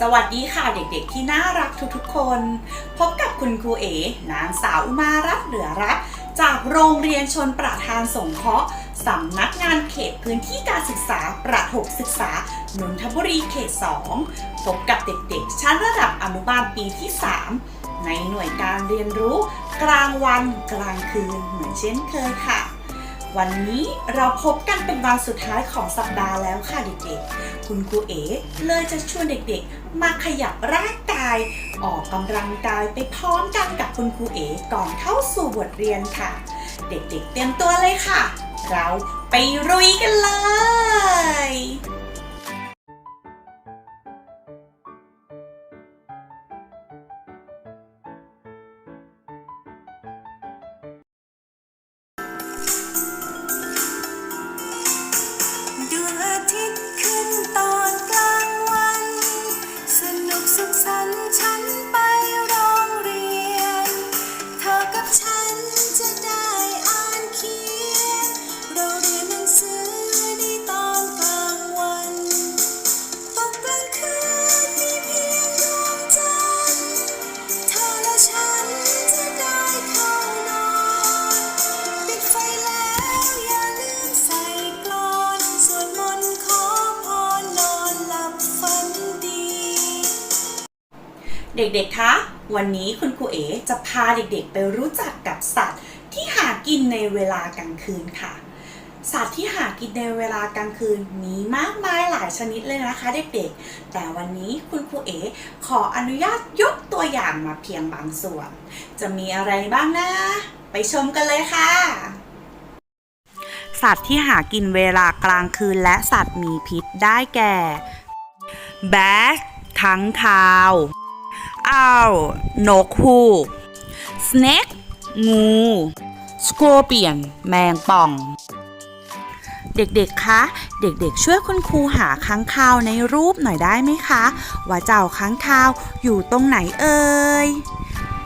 สวัสดีค่ะเด็กๆที่น่ารักทุกๆคน พบกับคุณครูเอ๋นางสาวอุมารัตเหลือรักจากโรงเรียนชนประทานสงเคราะห์สำนักงานเขตพื้นที่การศึกษาประถมศึกษานนทบุรีเขต 2 พบกับเด็กๆ ชั้นระดับอนุบาลปีที่ 3 ในหน่วยการเรียนรู้ กลางวันกลางคืนเหมือนเช่นเคยค่ะ วันนี้เราพบกันเป็นวันสุดท้ายของสัปดาห์แล้วค่ะเด็กๆ คุณครูเอ๋เลยจะชวนเด็กๆ มาขยับร่างกาย ออกกำลังกายไปพร้อมกันกับคุณครูเอ๋ก่อนเข้าสู่บทเรียนค่ะ เด็กๆ เตรียมตัวเลยค่ะ เราไปรุยกันเลย เด็กๆ คะ วันนี้คุณครูเอ๋จะพาเด็กๆ ไปรู้จักกับสัตว์ที่หากินในเวลากลางคืนค่ะ สัตว์ที่หากินในเวลากลางคืนมีมากมายหลายชนิดเลยนะคะเด็กๆ แต่วันนี้คุณครูเอ๋ขออนุญาตยกตัวอย่างมาเพียงบางส่วน จะมีอะไรบ้างนะ ไปชมกันเลยค่ะสัตว์ที่หากินเวลากลางคืนและสัตว์มีพิษได้แก่ แบดขังคาว อ้าวนกฮูก snake งู scorpion แมงป่อง เด็กๆ คะ เด็กๆ ช่วยคุณครูหาค้างคาวในรูปหน่อยได้ไหมคะ ว่าเจ้าค้างคาวอยู่ตรงไหนเอ่ย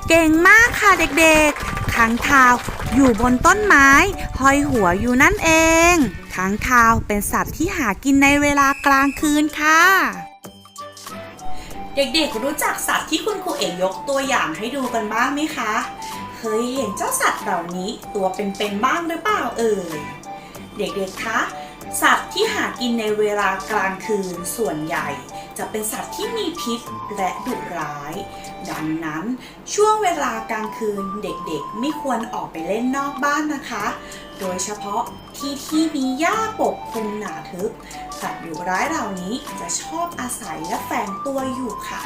เก่งมากค่ะเด็กๆ ค้างคาวอยู่บนต้นไม้ ห้อยหัวอยู่นั่นเอง ค้างคาวเป็นสัตว์ที่หากินในเวลากลางคืนค่ะ เด็กๆรู้จักสัตว์ที่คุณครูเอกยกตัวอย่างให้ดูกันบ้างไหมคะ เคยเห็นเจ้าสัตว์เหล่านี้ตัวเป็นๆบ้างหรือเปล่าเอ่ย เด็กๆคะ สัตว์ที่หากินในเวลากลางคืนส่วนใหญ่ จะเป็นสัตว์ที่มีพิษและดุร้าย ดังนั้นช่วงเวลากลางคืนเด็กๆ ไม่ควรออกไปเล่นนอกบ้านนะคะ โดยเฉพาะที่ที่มีหญ้าปกคลุมหนาทึบ สัตว์ดุร้ายเหล่านี้จะชอบอาศัยและแฝงตัวอยู่ค่ะ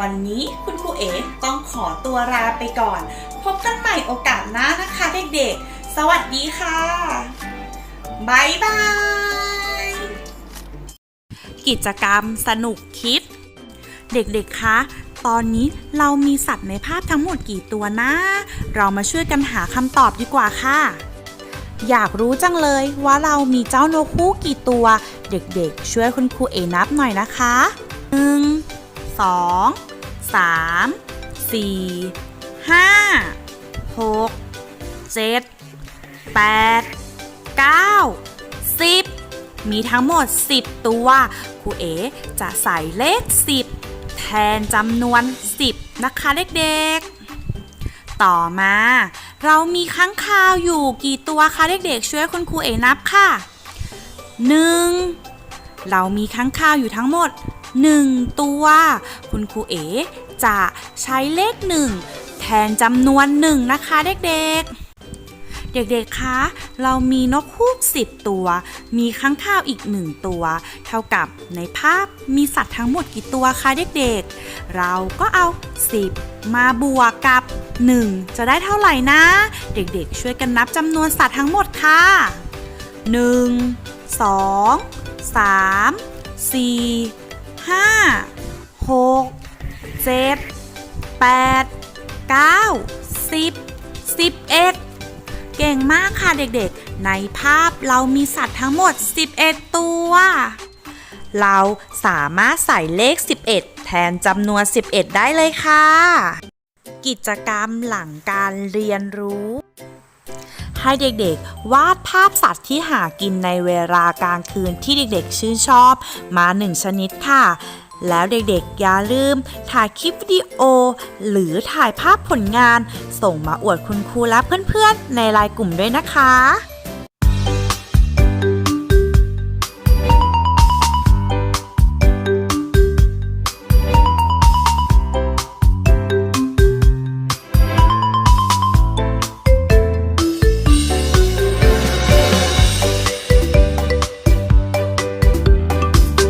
วันนี้คุณครูเอ๋ต้องขอตัวลาไปก่อน พบกันใหม่โอกาสหน้านะคะเด็กๆ สวัสดีค่ะ บายบาย กิจกรรมสนุกคิด เด็กๆ คะ ตอนนี้เรามีสัตว์ในภาพทั้งหมดกี่ตัวนะ เรามาช่วยกันหาคำตอบดีกว่าค่ะ อยากรู้จังเลยว่าเรามีเจ้านกคู่กี่ตัว เด็กๆ ช่วยคุณครูเอนับหน่อยนะคะ1 2 3 4 5 6 7 8 9 10 มีทั้งหมด 10 ตัวครูเอจะใส่เลข 10 แทนจำนวน 10 นะคะเด็กๆ ต่อมา เรามีค้างคาวอยู่กี่ตัวคะเด็กๆ ช่วยคุณครูเอนับค่ะ 1 เรามีค้างคาวอยู่ทั้งหมด 1 ตัว คุณครูเอจะใช้เลข 1 แทนจำนวน 1 นะคะเด็กๆ เด็กๆ คะ เรามีนกฮูก10ตัว มีค้างคาวอีก1ตัว เท่ากับในภาพมีสัตว์ทั้งหมดกี่ตัวคะเด็กๆ เราก็เอา 10 มาบวกกับ 1 จะได้เท่าไหร่นะ เด็กๆ ช่วยกันนับจำนวนสัตว์ทั้งหมดค่ะ 1 2 3 4 5 6 7 8 9 10 11 เก่งมากค่ะเด็กๆ ในภาพเรามีสัตว์ทั้งหมด 11 ตัว เราสามารถใส่เลข 11 แทนจำนวน 11 ได้เลยค่ะ กิจกรรมหลังการเรียนรู้ ให้เด็กๆ วาดภาพสัตว์ที่หากินในเวลากลางคืนที่เด็กๆ ชื่นชอบมาหนึ่งชนิดค่ะ แล้วเด็กๆ อย่าลืม ถ่ายคลิปวิดีโอ หรือถ่ายภาพผลงาน ส่งมาอวดคุณครูและเพื่อนๆ ในไลน์กลุ่มด้วยนะคะ